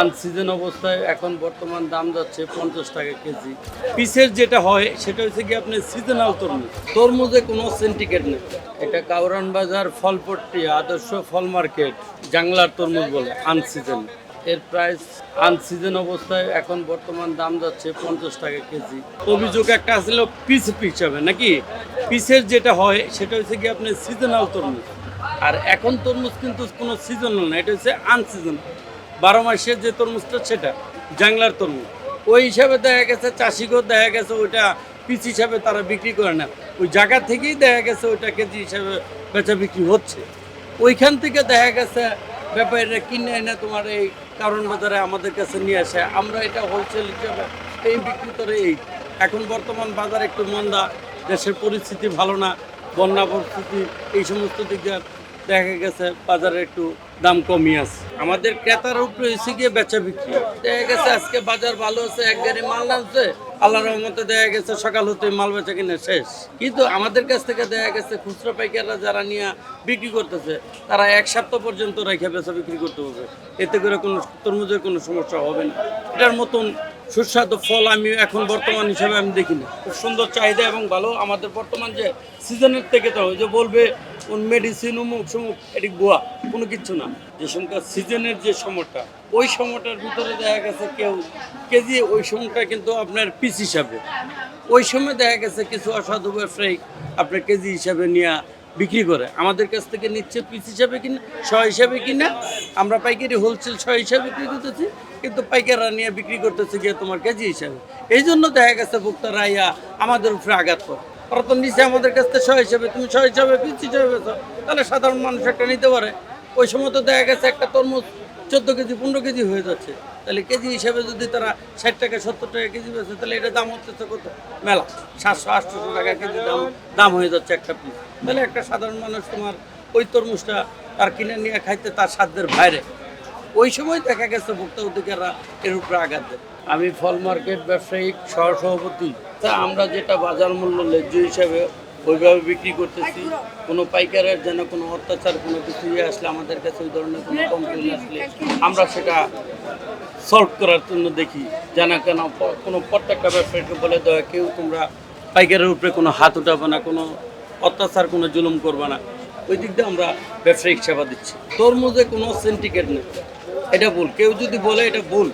আনসিজন অবস্থায় এখন বর্তমান দাম যাচ্ছে পঞ্চাশ টাকা কেজি। পিসের যেটা হয়, সেটা হচ্ছে কি আপনি সিজনাল তরমুজ। তরমুজে কোনো সিন্ডিকেট নেই। এটা কাউরান বাজার ফলপট্টি, আদর্শ ফল মার্কেট, জাংলার তরমুজ বলে, আনসিজন। এর প্রাইস আনসিজন অবস্থায় এখন বর্তমান দাম যাচ্ছে পঞ্চাশ টাকা কেজি। অভিযোগ একটা আসলে পিস হবে নাকি? পিসের যেটা হয়, সেটা হচ্ছে কি আপনি সিজনাল তরমুজ। আর এখন তরমুজ কিন্তু কোনো সিজনাল না, এটা হচ্ছে আনসিজনাল বারো মাসের যে তরমুজটা, সেটা, জাংলার তরমুজ। ওই হিসাবে দেখা গেছে চাষিকেও দেখা গেছে ওইটা পিস হিসাবে তারা বিক্রি করে না। ওই জায়গা থেকেই দেখা গেছে ওইটা কেজি হিসাবে বেচা বিক্রি হচ্ছে। ওইখান থেকে দেখা গেছে ব্যাপারীরা কিনে এনে তোমার এই কারণ বাজারে আমাদের কাছে নিয়ে আসে। আমরা এটা হোলসেল হিসাবে এই বিক্রি করে এই এখন বর্তমান বাজার একটু মন্দা। দেশের পরিস্থিতি ভালো না, বন্যা পরিস্থিতি, এই সমস্ত দিক দিয়ে দেখা গেছে বাজারে একটু দাম কমই আছে। আমাদের ক্রেতার উপরে এসে গিয়ে বেচা বিক্রি। দেখা গেছে আজকে বাজার ভালো আছে, এক গাড়ি মাল নামছে আল্লাহ রহমতে দেখা গেছে সকাল হতে মাল বেচা কিনে শেষ। কিন্তু আমাদের কাছ থেকে দেখা গেছে খুচরা পাইকাররা যারা নিয়ে বিক্রি করতেছে, তারা এক সপ্তাহ পর্যন্ত রেখে বেচা বিক্রি করতে হবে এতে করে কোনো তরমুজের কোনো সমস্যা হবে না। এটার মতন সুস্বাদু ফল আমি এখন বর্তমান হিসাবে আমি দেখি না খুব সুন্দর চাহিদা এবং ভালো। আমাদের বর্তমান যে সিজনের থেকে তো যে বলবে, কোন মেডিসিন উমুক সুমুক, এটি গোয়া, কোনো কিছু না। যে সময়কার সিজনের যে সময়টা, ওই সময়টার ভিতরে দেখা গেছে কেউ কেজি, ওই সময়টা কিন্তু আপনার পিস হিসাবে। ওই সময় দেখা গেছে কিছু অসাধু ব্যবসায়ী আপনার কেজি হিসাবে নিয়ে বিক্রি করে। আমাদের কাছ থেকে নিচ্ছে পিস হিসাবে কিনে ছ হিসাবে কিনে, আমরা পাইকারি হোলসেল ছ হিসাবে বিক্রি করতেছি, কিন্তু পাইকাররা নিয়ে বিক্রি করতেছে গিয়ে তোমার কেজি হিসাবে। এই জন্য দেখা গেছে ভোক্তারা ইয়া আমাদের উপরে আঘাত করে। ওরা তো নিচে আমাদের কাছ থেকে শ হিসাবে, তুমি শ হিসাবে, পিস হিসাবে তাহলে সাধারণ মানুষ একটা নিতে পারে। ওই সময় তো দেখা গেছে একটা তরমুজ চোদ্দ কেজি, পনেরো কেজি হয়ে যাচ্ছে। তাহলে কেজি হিসাবে যদি তারা ষাট টাকা, সত্তর টাকা কেজি বেছে তাহলে এটা দাম হচ্ছে কত? মেলা। সাতশো আটশোশো টাকা কেজি দাম দাম হয়ে যাচ্ছে একটা পিস তাহলে একটা সাধারণ মানুষ তোমার ওই তরমুজটা তার কিনে নিয়ে খাইতে তার সাধ্যের বাইরে। ওই সময় দেখা গেছে ভোক্তা অধিকাররা এর উপরে আঘাত দেয়। আমি ফল মার্কেট ব্যবসায়িক সহ সভাপতি তা আমরা যেটা বাজার মূল্য ন্যায্য হিসাবে ওইভাবে বিক্রি করতেছি। কোনো পাইকারের যেন কোনো অত্যাচার কোনো কিছু ইয়ে আসলে আমাদের কাছে ওই ধরনের কোনো কমপ্লেন আসলে আমরা সেটা সলভ করার জন্য দেখি। যেন কেন কোনো প্রত্যেকটা ব্যবসায়ীকে বলে দেওয়া কেউ তোমরা পাইকারের উপরে কোনো হাত উঠাবে না কোনো অত্যাচার কোনো জুলুম করবে না। ওই দিক দিয়ে আমরা ব্যবসায়িক সেবা দিচ্ছি। তরমুজে কোনো সিন্ডিকেট নেই। এটা ভুল। কেউ যদি বলে এটা ভুল